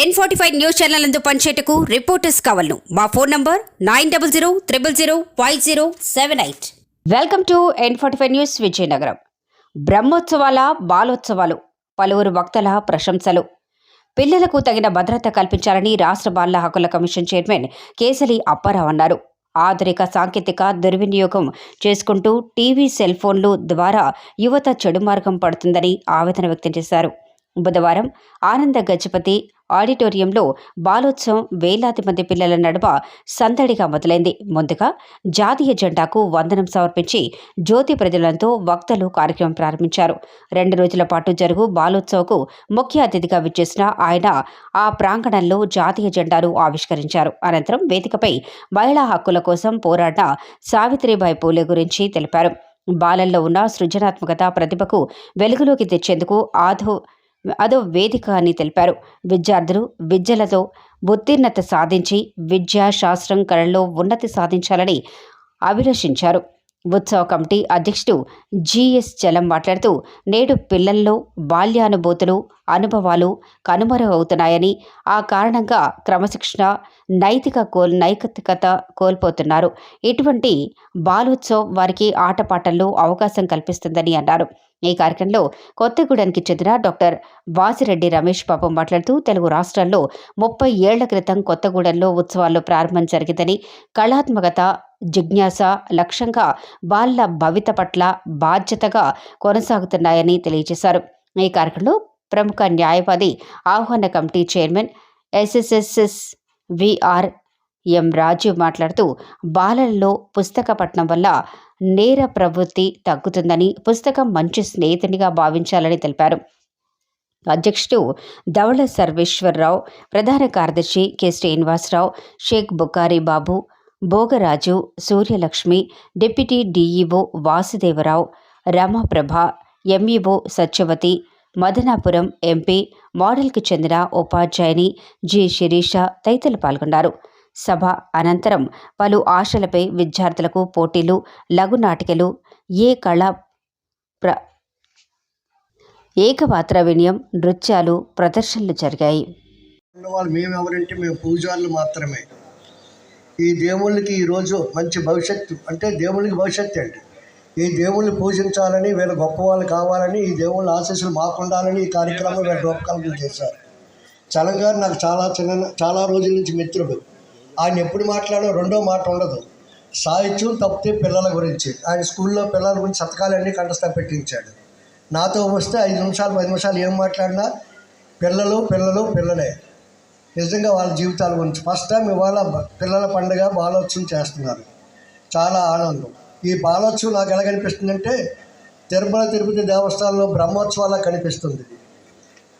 N forty five news channel అందు పనిచేయటకు reporters కావాలను. మా phone number nine double zero triple zero five zero seven eight welcome to N forty five news Vizianagaram. బ్రహ్మోత్సవాల బాలోత్సవాలు పలువురు వక్తల ప్రశంసలు. పిల్లలకు తగిన భద్రత కల్పించాలని రాష్ట్ర బాల హక్కుల కమిషన్ చైర్మన్ కేసలి అప్పారావు అన్నారు. ఆధునిక సాంకేతిక దుర్వినియోగం చేసుకుంటూ టీవీ సెల్ ఫోన్లు ద్వారా యువత చెడు మార్గం పడుతుందని ఆవేదన వ్యక్తం చేశారు. బుధవారం ఆనంద గజపతి ఆడిటోరియంలో బాలోత్సవం వేలాది మంది పిల్లల నడుమ సందడిగా మొదలైంది. ముందుగా జాతీయ జెండాకు వందనం సమర్పించి జ్యోతి ప్రజలంతో వక్తలు కార్యక్రమం ప్రారంభించారు. రెండు రోజుల పాటు జరుగు బాలోత్సవకు ముఖ్య అతిథిగా విచ్చేసిన ఆయన ఆ ప్రాంగణంలో జాతీయ జెండాను ఆవిష్కరించారు. అనంతరం వేదికపై మహిళా హక్కుల కోసం పోరాడిన సావిత్రిబాయి పూలే గురించి తెలిపారు. బాలల్లో ఉన్న సృజనాత్మకత ప్రతిభకు వెలుగులోకి తెచ్చేందుకు ఆధో అదో వేదిక అని తెలిపారు. విద్యార్థులు విద్యలతో ఉత్తీర్ణత సాధించి విద్యా శాస్త్రం కళల్లో ఉన్నతి సాధించాలని అభిలషించారు. ఉత్సవ కమిటీ అధ్యక్షుడు జిఎస్ చలం మాట్లాడుతూ నేడు పిల్లల్లో బాల్యానుభూతులు అనుభవాలు కనుమరుగవుతున్నాయని ఆ కారణంగా క్రమశిక్షణ నైతిక కోల్ నైతికత కోల్పోతున్నారు. ఇటువంటి బాలోత్సవ్ వారికి ఆటపాటల్లో అవకాశం కల్పిస్తుందని అన్నారు. ఈ కార్యక్రమంలో కొత్తగూడెంకి చెందిన డాక్టర్ వాసిరెడ్డి రమేష్ బాబు మాట్లాడుతూ తెలుగు రాష్ట్రాల్లో ముప్పై ఏళ్ళ క్రితం కొత్తగూడెంలో ఉత్సవాల్లో ప్రారంభం జరిగిందని కళాత్మకత జిజ్ఞాస లక్ష్యంగా బాల భవిత పట్ల బాధ్యతగా కొనసాగుతున్నాయని తెలియజేశారు. ఈ కార్యక్రమంలో ప్రముఖ న్యాయవాది ఆహ్వాన కమిటీ చైర్మన్ ఎస్ఎస్ఎస్ఎస్ విఆర్ ఎం రాజీవ్ మాట్లాడుతూ బాలల్లో పుస్తక పఠనం వల్ల నేర ప్రవృత్తి తగ్గుతుందని పుస్తకం మంచి స్నేహితునిగా భావించాలని తెలిపారు. అధ్యక్షుడు ధవళ సర్వేశ్వరరావు ప్రధాన కార్యదర్శి K. Srinivasarao Sheikh Bukhari Babu Bhogaraju Suryalakshmi deputy DEO Vasudevarao Ramaprabha MEO Satyavathi Madanapuram MP మోడల్కి చెందిన ఉపాధ్యాయుని జి. శిరీష తదితరులు పాల్గొన్నారు. సభ అనంతరం పలు ఆశలపై విద్యార్థులకు పోటీలు లఘునాటికలు ఏ కళ ప్ర ఏకపాత్ర వినయం నృత్యాలు ప్రదర్శనలు జరిగాయి. వాళ్ళు మేము ఎవరంటే మేము పూజారులు మాత్రమే. ఈ దేవుళ్ళకి ఈరోజు మంచి భవిష్యత్తు అంటే దేవుళ్ళకి భవిష్యత్తు అండి. ఈ దేవుళ్ళని పూజించాలని వీళ్ళ గొప్ప వాళ్ళు కావాలని ఈ దేవుళ్ళ ఆశీస్సులు మాకుండాలని ఈ కార్యక్రమం వీళ్ళ రూపకల్పన చేశారు. చలం గారు నాకు చాలా చిన్న చాలా రోజుల నుంచి మిత్రుడు. ఆయన ఎప్పుడు మాట్లాడో రెండో మాట ఉండదు. సాహిత్యం తప్పితే పిల్లల గురించి. ఆయన స్కూల్లో పిల్లల గురించి శతకాలన్నీ కంఠస్థ పెట్టించాడు. నాతో వస్తే ఐదు నిమిషాలు పది నిమిషాలు ఏం మాట్లాడినా పిల్లలు పిల్లలు పిల్లలే. నిజంగా వాళ్ళ జీవితాల గురించి. ఫస్ట్ టైం ఇవాళ పిల్లల పండుగ బాలోత్సవం చేస్తున్నారు. చాలా ఆనందం. ఈ బాలోత్సవం నాకు ఎలా కనిపిస్తుందంటే తిరుమల తిరుపతి దేవస్థానంలో బ్రహ్మోత్సవాలా కనిపిస్తుంది.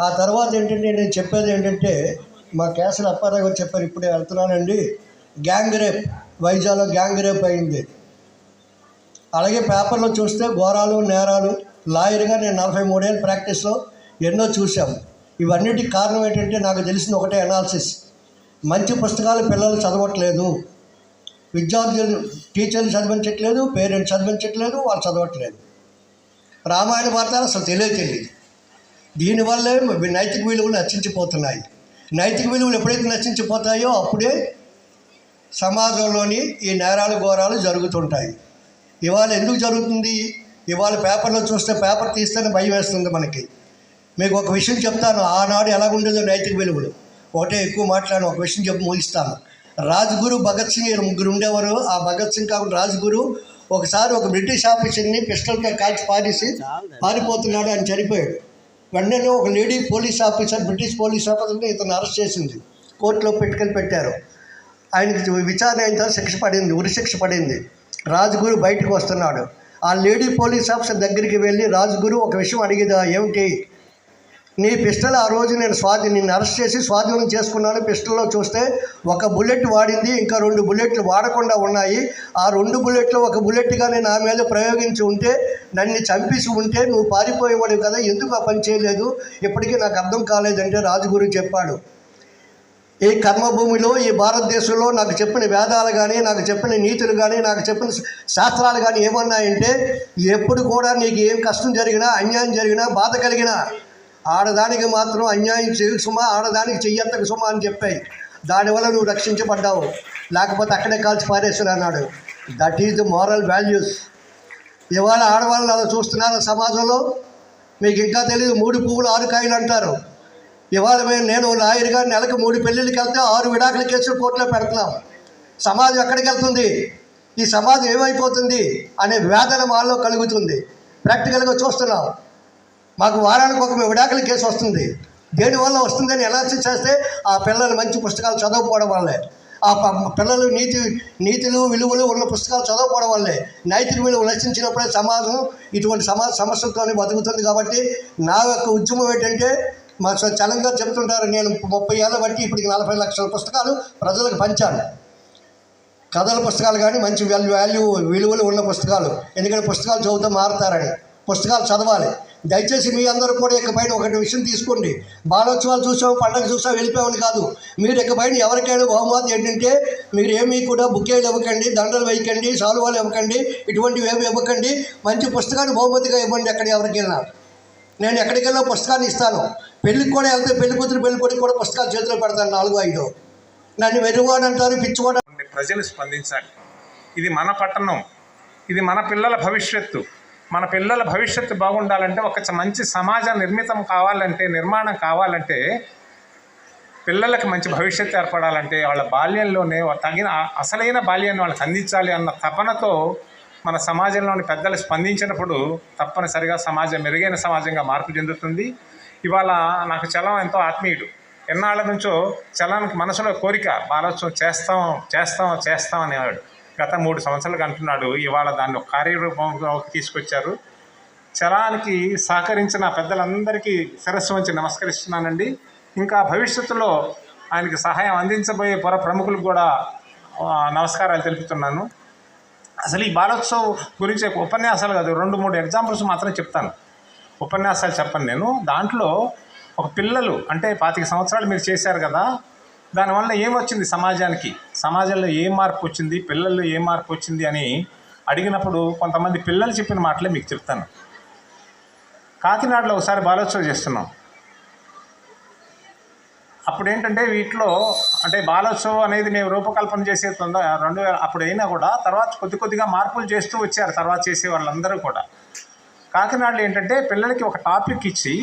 ఆ తర్వాత ఏంటంటే నేను చెప్పేది ఏంటంటే మా కేసులు అప్పారావు గారు చెప్పారు ఇప్పుడే వెళ్తున్నానండి. గ్యాంగ్ రేప్ వైజాగ్లో గ్యాంగ్ రేప్ అయింది. అలాగే పేపర్లో చూస్తే ఘోరాలు నేరాలు లాయర్గా నేను నలభై మూడేళ్ళ ప్రాక్టీస్లో ఎన్నో చూసాము ఇవన్నిటికి కారణం ఏంటంటే నాకు తెలిసిన ఒకటే అనాలిసిస్ మంచి పుస్తకాలు పిల్లలు చదవట్లేదు. విద్యార్థులు టీచర్లు చదివించట్లేదు పేరెంట్స్ చదివించట్లేదు వాళ్ళు చదవట్లేదు. రామాయణ వార్తలు అసలు తెలియదు తెలియదు దీనివల్లే నైతిక విలువలు నచ్చించిపోతున్నాయి నైతిక విలువలు ఎప్పుడైతే నశించిపోతాయో అప్పుడే సమాజంలోని ఈ నేరాలు ఘోరాలు జరుగుతుంటాయి. ఇవాళ ఎందుకు జరుగుతుంది? ఇవాళ పేపర్లో చూస్తే పేపర్ తీస్తేనే భయం వేస్తుంది మనకి. మీకు ఒక విషయం చెప్తాను ఆనాడు ఎలా ఉండేదో నైతిక విలువలు. ఒకటే ఎక్కువ మాట్లాడిన ఒక విషయం చెప్పి ముగిస్తాను. రాజ్గురు భగత్ సింగ్ ముగ్గురు ఉండేవారు. ఆ భగత్ సింగ్ కాకుండా రాజ్గురు ఒకసారి ఒక బ్రిటిష్ ఆఫీసర్ని పిస్టల్తో కాల్చి పారేసి పారిపోతున్నాడు అని చనిపోయాడు. వెంటనే ఒక lady police officer British police ఆఫీసర్ని ఇతను అరెస్ట్ చేసింది. కోర్టులో పెట్టుకొని పెట్టారు. ఆయనకి విచారణ అయిన తర్వాత శిక్ష పడింది ఉరి శిక్ష పడింది. రాజ్గురు బయటకు వస్తున్నాడు. ఆ లేడీ పోలీస్ ఆఫీసర్ దగ్గరికి వెళ్ళి రాజుగురు ఒక విషయం అడిగేదా? ఏమిటి? నీ పిస్టల్ ఆ రోజు నేను స్వాధీ నిన్ను అరెస్ట్ చేసి స్వాధీనం చేసుకున్నాను. పిస్టల్లో చూస్తే ఒక బుల్లెట్ వాడింది ఇంకా రెండు బుల్లెట్లు వాడకుండా ఉన్నాయి. ఆ రెండు బుల్లెట్లు ఒక బుల్లెట్గా నేను నా మీద ప్రయోగించి ఉంటే నన్ను చంపేసి ఉంటే నువ్వు పారిపోయేవాడు కదా ఎందుకు ఆ పని చేయలేదు? ఇప్పటికీ నాకు అర్థం కాలేదంటే రాజుగురు చెప్పాడు. ఈ కర్మభూమిలో ఈ భారతదేశంలో నాకు చెప్పిన వేదాలు కానీ నాకు చెప్పిన నీతులు కానీ నాకు చెప్పిన శాస్త్రాలు కానీ ఏమన్నాయంటే ఎప్పుడు కూడా నీకు ఏం కష్టం జరిగినా అన్యాయం జరిగినా బాధ కలిగినా ఆడదానికి మాత్రం అన్యాయం చేయు సుమా ఆడదానికి చెయ్యత్తకు సుమా అని చెప్పాయి. దానివల్ల నువ్వు రక్షించబడ్డావు. లేకపోతే అక్కడే కాల్చి పారేస్తారు అన్నాడు. That is the moral values ఇవాళ ఆడవాళ్ళని అలా చూస్తున్నారు సమాజంలో? మీకు ఇంకా తెలియదు మూడు పువ్వులు ఆరు కాయలు అంటారు. ఇవాళ మేము నేను లాయర్గా నెలకు మూడు పెళ్ళిళ్ళకి వెళ్తే ఆరు విడాకుల కేసులు కోర్టులో పెడుతున్నాం. సమాజం ఎక్కడికి వెళ్తుంది? ఈ సమాజం ఏమైపోతుంది? అనే వేదన వాళ్ళలో కలుగుతుంది. ప్రాక్టికల్గా చూస్తున్నాం. మాకు వారానికి ఒక విడాకుల కేసు వస్తుంది. దేనివల్ల వస్తుందని ఎలా చేస్తే ఆ పిల్లలు మంచి పుస్తకాలు చదవకపోవడం వల్లే. ఆ ప- పిల్లలు నీతి నీతులు విలువలు ఉన్న పుస్తకాలు చదవకపోవడం వల్లే. నైతిక విలువ నశించినప్పుడే సమాజం ఇటువంటి సమాజ సమస్యలతో బతుకుతుంది కాబట్టి నా యొక్క ఉద్యమం ఏంటంటే మా చలంగా చెబుతుంటారు నేను ముప్పై ఏళ్ళ బట్టి ఇప్పటికి నలభై లక్షల పుస్తకాలు ప్రజలకు పంచాను. కథల పుస్తకాలు కానీ మంచి వాల్యూ వాల్యూ విలువలు ఉన్న పుస్తకాలు. ఎందుకంటే పుస్తకాలు చదువుతూ మారుతారని. పుస్తకాలు చదవాలి. దయచేసి మీ అందరూ కూడా ఇకపైన ఒకటి విషయం తీసుకోండి. బాలోత్సవాలు చూసాం పండగ చూసాం వెళ్ళిపోయామని కాదు. మీరు ఇకపైన ఎవరికైనా బహుమతి ఏంటంటే మీరు ఏమీ కూడా బుక్కేలు ఇవ్వకండి దండలు వేయకండి సాలువాలు ఇవ్వకండి ఇటువంటివి ఏమి ఇవ్వకండి. మంచి పుస్తకాన్ని బహుమతిగా ఇవ్వండి ఎక్కడ ఎవరికైనా. నేను ఎక్కడికి వెళ్ళినా పుస్తకాన్ని ఇస్తాను. పెళ్ళికి కూడా వెళ్తే పెళ్ళి కూతురు పెళ్ళి కొడుకు కూడా పుస్తకాలు చేతిలో పెడతాను నాలుగు ఐదు. నన్ను వెరువాడు అంటారు పిచ్చుకోవడం ప్రజలు స్పందించాలి. ఇది మన పట్టణం. ఇది మన పిల్లల భవిష్యత్తు. మన పిల్లల భవిష్యత్తు బాగుండాలంటే ఒక మంచి సమాజ నిర్మితం కావాలంటే నిర్మాణం కావాలంటే పిల్లలకు మంచి భవిష్యత్తు ఏర్పడాలంటే వాళ్ళ బాల్యంలోనే తగిన అసలైన బాల్యాన్ని వాళ్ళకి అందించాలి అన్న తపనతో మన సమాజంలోని పెద్దలు స్పందించినప్పుడు తప్పనిసరిగా సమాజం మెరుగైన సమాజంగా మార్పు చెందుతుంది. ఇవాళ నాకు చలం ఎంతో ఆత్మీయుడు. ఎన్నాళ్ళ నుంచో చలానికి మనసులో కోరిక బాలోత్సవం చేస్తాం చేస్తాం చేస్తాం అనేవాడు. గత మూడు సంవత్సరాలుగా అంటున్నాడు ఇవాళ దాన్ని ఒక కార్యరూపంలోకి తీసుకొచ్చారు. చలానికి సహకరించిన పెద్దలందరికీ శిరస్సు వంచి నమస్కరిస్తున్నానండి. ఇంకా భవిష్యత్తులో ఆయనకి సహాయం అందించబోయే పొర ప్రముఖులకు కూడా నమస్కారాలు తెలుపుతున్నాను. అసలు ఈ బాలోత్సవ్ గురించి ఉపన్యాసాలు కాదు రెండు మూడు ఎగ్జాంపుల్స్ మాత్రం చెప్తాను. ఉపన్యాసాలు చెప్పను నేను. దాంట్లో ఒక పిల్లలు అంటే పాతిక సంవత్సరాలు మీరు చేశారు కదా దానివల్ల ఏమొచ్చింది సమాజానికి? సమాజంలో ఏం మార్పు వచ్చింది పిల్లల్లో ఏం మార్పు వచ్చింది అని అడిగినప్పుడు కొంతమంది పిల్లలు చెప్పిన మాటలే మీకు చెప్తాను. కాకినాడలో ఒకసారి బాలోత్సవం చేస్తున్నాం. అప్పుడు ఏంటంటే వీటిలో అంటే బాలోత్సవం అనేది మేము రూపకల్పన చేసే రెండు వేల అప్పుడు అయినా కూడా తర్వాత కొద్ది కొద్దిగా మార్పులు చేస్తూ వచ్చారు తర్వాత చేసే వాళ్ళందరూ కూడా. కాకినాడలో ఏంటంటే పిల్లలకి ఒక టాపిక్ ఇచ్చి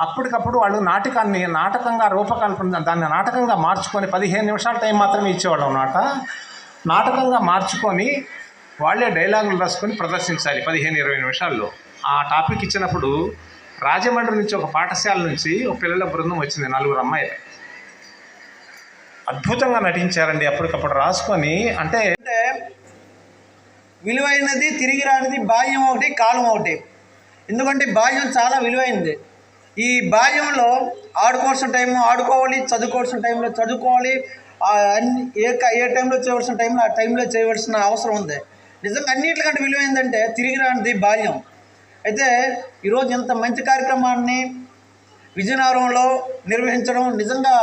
అప్పటికప్పుడు వాళ్ళు నాటకాన్ని నాటకంగా రూపకల్పన దాన్ని నాటకంగా మార్చుకొని పదిహేను నిమిషాల టైం మాత్రమే ఇచ్చేవాళ్ళు అనమాట నాటకంగా మార్చుకొని వాళ్ళే డైలాగులు రాసుకొని ప్రదర్శించాలి పదిహేను ఇరవై నిమిషాల్లో. ఆ టాపిక్ ఇచ్చినప్పుడు రాజమండ్రి నుంచి ఒక పాఠశాల నుంచి ఒక పిల్లల బృందం వచ్చింది నలుగురు అమ్మాయిలు. అద్భుతంగా నటించారండి అప్పటికప్పుడు రాసుకొని. అంటే అంటే విలువైనది తిరిగి రానిది బాహ్యం ఒకటి కాలం ఒకటి. ఎందుకంటే బాహ్యం చాలా విలువైనది. ఈ బాల్యంలో ఆడుకోవాల్సిన టైం ఆడుకోవాలి చదువుకోవాల్సిన టైంలో చదువుకోవాలి అన్ని ఏ ఏ టైంలో చేయవలసిన టైంలో ఆ టైంలో చేయవలసిన అవసరం ఉంది. నిజంగా అన్నిటికంటే విలువైందంటే తిరిగి రానిది బాల్యం. అయితే ఈరోజు ఇంత మంచి కార్యక్రమాన్ని విజయనగరంలో నిర్వహించడం నిజంగా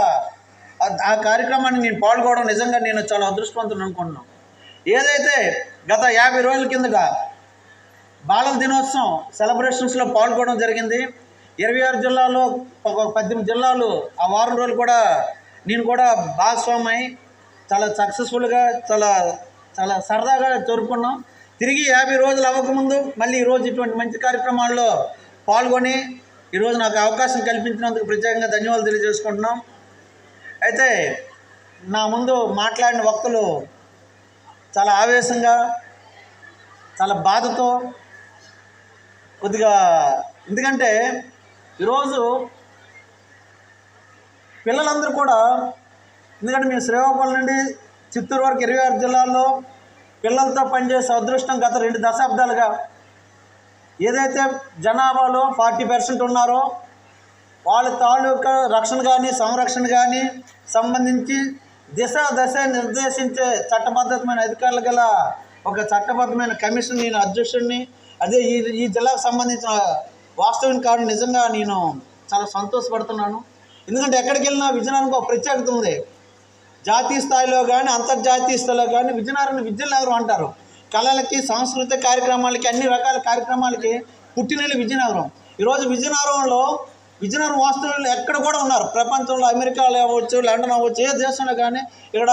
ఆ- ఆ కార్యక్రమాన్ని నేను పాల్గొనడం నిజంగా నేను చాలా అదృష్టవంతుని అనుకుంటున్నాను. ఏదైతే గత యాభై రోజుల కిందట బాలల దినోత్సవం సెలబ్రేషన్స్లో పాల్గొనడం జరిగింది ఇరవై ఆరు జిల్లాల్లో ఒక పద్దెనిమిది జిల్లాలు ఆ వారం రోజులు కూడా నేను కూడా భాగస్వామి చాలా సక్సెస్ఫుల్గా చాలా చాలా సరదాగా జరుపుకున్నాం. తిరిగి యాభై రోజులు అవ్వకముందు మళ్ళీ ఈరోజు ఇటువంటి మంచి కార్యక్రమాల్లో పాల్గొని ఈరోజు నాకు అవకాశం కల్పించినందుకు ప్రత్యేకంగా ధన్యవాదాలు తెలియజేసుకుంటున్నాం. అయితే నా ముందు మాట్లాడిన వక్తలు చాలా ఆవేశంగా చాలా బాధతో కొద్దిగా ఎందుకంటే ఈరోజు పిల్లలందరూ కూడా ఎందుకంటే మేము శ్రీకాకుళం నుండి చిత్తూరు వరకు ఇరవై ఆరు జిల్లాల్లో పిల్లలతో పనిచేసే అదృష్టం గత రెండు దశాబ్దాలుగా ఏదైతే జనాభాలో ఫార్టీ పర్సెంట్ ఉన్నారో వాళ్ళ తాలూకా రక్షణ కానీ సంరక్షణ కానీ సంబంధించి దిశ దశ నిర్దేశించే చట్టబద్ధమైన అధికారులు గల ఒక చట్టబద్ధమైన కమిషన్ నేను అధ్యక్షుడిని అదే ఈ ఈ జిల్లాకు సంబంధించిన వాస్తవం కారణం నిజంగా నేను చాలా సంతోషపడుతున్నాను. ఎందుకంటే ఎక్కడికి వెళ్ళినా విజయనగరంకి ఒక ప్రత్యేకత ఉంది. జాతీయ స్థాయిలో కానీ అంతర్జాతీయ స్థాయిలో కానీ విజయనగరం విజయనగరం అంటారు? కళలకి సాంస్కృతిక కార్యక్రమాలకి అన్ని రకాల కార్యక్రమాలకి పుట్టినల్లి విజయనగరం. ఈరోజు విజయనగరంలో విజయనగరం వాస్తవులు ఎక్కడ కూడా ఉన్నారు. ప్రపంచంలో అమెరికాలో అవ్వచ్చు లండన్ అవ్వచ్చు ఏ దేశంలో కానీ ఇక్కడ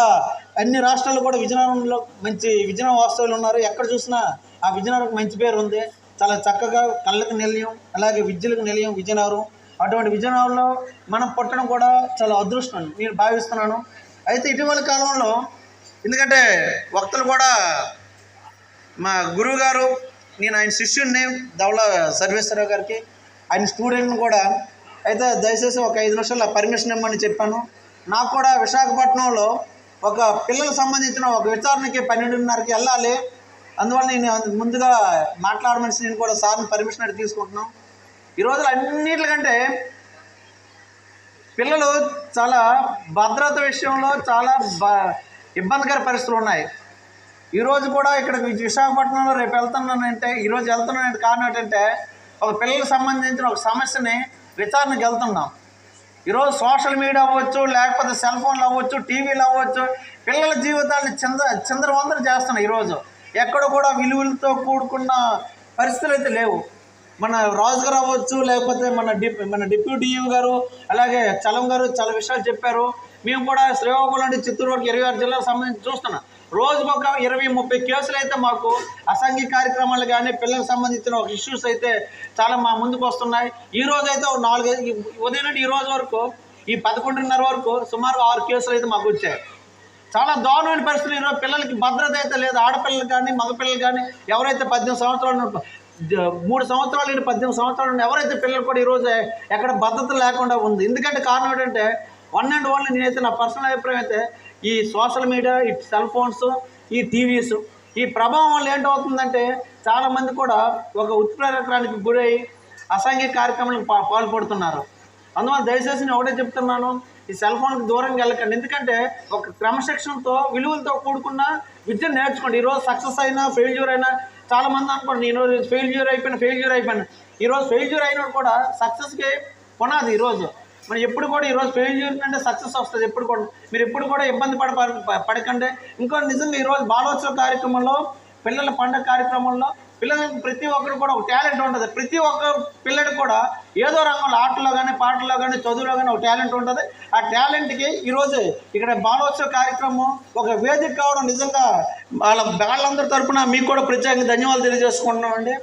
అన్ని రాష్ట్రాల్లో కూడా విజయనగరంలో మంచి విజయనగరం వాస్తవులు ఉన్నారు. ఎక్కడ చూసినా ఆ విజయనగరం మంచి పేరు ఉంది. చాలా చక్కగా కళ్ళకు నిలయం అలాగే విద్యలకు నిలయం విజయనగరం. అటువంటి విజయనగరంలో మనం పుట్టడం కూడా చాలా అదృష్టం నేను భావిస్తున్నాను. అయితే ఇటీవల కాలంలో ఎందుకంటే వక్తలు కూడా మా గురువు గారు నేను ఆయన శిష్యుడిని ధవళ సర్వేశ్వరరావు గారికి ఆయన స్టూడెంట్ని కూడా అయితే దయచేసి ఒక ఐదు నిమిషాల పర్మిషన్ ఇవ్వమని చెప్పాను. నాకు కూడా విశాఖపట్నంలో ఒక పిల్లలకు సంబంధించిన ఒక విచారణకి పన్నెండున్నరకి వెళ్ళాలి. అందువల్ల నేను ముందుగా మాట్లాడమని నేను కూడా సార్ని పర్మిషన్ అడిగి తీసుకుంటున్నాం. ఈ రోజులు అన్నిటికంటే పిల్లలు చాలా భద్రత విషయంలో చాలా బ ఇబ్బందికర పరిస్థితులు ఉన్నాయి. ఈరోజు కూడా ఇక్కడ విశాఖపట్నంలో రేపు వెళ్తున్నానంటే ఈరోజు వెళ్తున్నానంటే కారణం ఏంటంటే ఒక పిల్లలకు సంబంధించిన ఒక సమస్యని విచారణకు వెళ్తున్నాం. ఈరోజు సోషల్ మీడియా అవ్వచ్చు లేకపోతే సెల్ ఫోన్లు అవ్వచ్చు టీవీలు అవ్వచ్చు పిల్లల జీవితాన్ని చింద చిందరవందర చేస్తున్నాయి ఈరోజు ఎక్కడ కూడా విలువలతో కూడుకున్న పరిస్థితులు అయితే లేవు. మన రాజు గారు అవ్వచ్చు లేకపోతే మన డిప్ మన డిప్యూటీ గారు అలాగే చలం గారు చాలా విషయాలు చెప్పారు. మేము కూడా శ్రీకాకుళం నుండి చిత్తూరు వరకు ఇరవై ఆరు జిల్లాలకు సంబంధించి చూస్తున్నాం. రోజుకు ఒక ఇరవై ముప్పై కేసులు అయితే మాకు అసంఘిక కార్యక్రమాలు కానీ పిల్లలకు సంబంధించిన ఒక ఇష్యూస్ అయితే చాలా మా ముందుకు వస్తున్నాయి. ఈ రోజు అయితే ఒక నాలుగైదు ఉదయం నుండి ఈ రోజు వరకు ఈ పదకొండున్నర వరకు సుమారు ఆరు కేసులు అయితే మాకు వచ్చాయి. చాలా దారుణమైన పరిస్థితులు ఈరోజు పిల్లలకి భద్రత అయితే లేదు. ఆడపిల్లలు కానీ మగపిల్లలు కానీ ఎవరైతే పద్దెనిమిది సంవత్సరాలు మూడు సంవత్సరాలు నుండి పద్దెనిమిది సంవత్సరాలు ఎవరైతే పిల్లలు కూడా ఈరోజు ఎక్కడ భద్రత లేకుండా ఉంది. ఎందుకంటే కారణం ఏంటంటే వన్ అండ్ ఓన్లీ నేనైతే నా పర్సనల్ అభిప్రాయం అయితే ఈ సోషల్ మీడియా ఈ సెల్ ఫోన్స్ ఈ టీవీస్ ఈ ప్రభావం వల్ల ఏంటవుతుందంటే చాలామంది కూడా ఒక ఉత్ప్రేరకానికి గురై అసాంఘిక కార్యక్రమాలకు పాల్పడుతున్నారు. అందువల్ల దయచేసి నేను ఒకటే చెప్తున్నాను ఈ సెల్ ఫోన్కి దూరంగా వెళ్ళకండి. ఎందుకంటే ఒక క్రమశిక్షణతో విలువలతో కూడుకున్న విద్య నేర్చుకోండి. ఈరోజు సక్సెస్ అయినా ఫెయిల్యూర్ అయినా చాలామంది అనుకోండి నేను ఫెయిల్యూర్ అయిపోయిన ఫెయిల్యూర్ అయిపోయాను. ఈరోజు ఫెయిల్యూర్ అయినా కూడా సక్సెస్కి పునాది ఈరోజు మనం ఎప్పుడు కూడా ఈరోజు ఫెయిల్యూర్ అంటే సక్సెస్ వస్తుంది ఎప్పుడు కూడా. మీరు ఎప్పుడు కూడా ఇబ్బంది పడ పడ- పడకండి. ఇంకో నిజంగా ఈరోజు బాలోత్సవ కార్యక్రమంలో పిల్లల పండుగ కార్యక్రమంలో పిల్లలకి ప్రతి ఒక్కరు కూడా ఒక టాలెంట్ ఉంటుంది. ప్రతి ఒక్క పిల్లడికి కూడా ఏదో రంగంలో ఆటలో కానీ పాటలో కానీ చదువులో కానీ ఒక టాలెంట్ ఉంటుంది. ఆ టాలెంట్కి ఈరోజు ఇక్కడ బాలోత్సవ కార్యక్రమం ఒక వేదిక కావడం నిజంగా వాళ్ళ వాళ్ళందరి తరఫున మీకు కూడా ప్రత్యేకంగా ధన్యవాదాలు తెలియజేసుకుంటున్నామండి.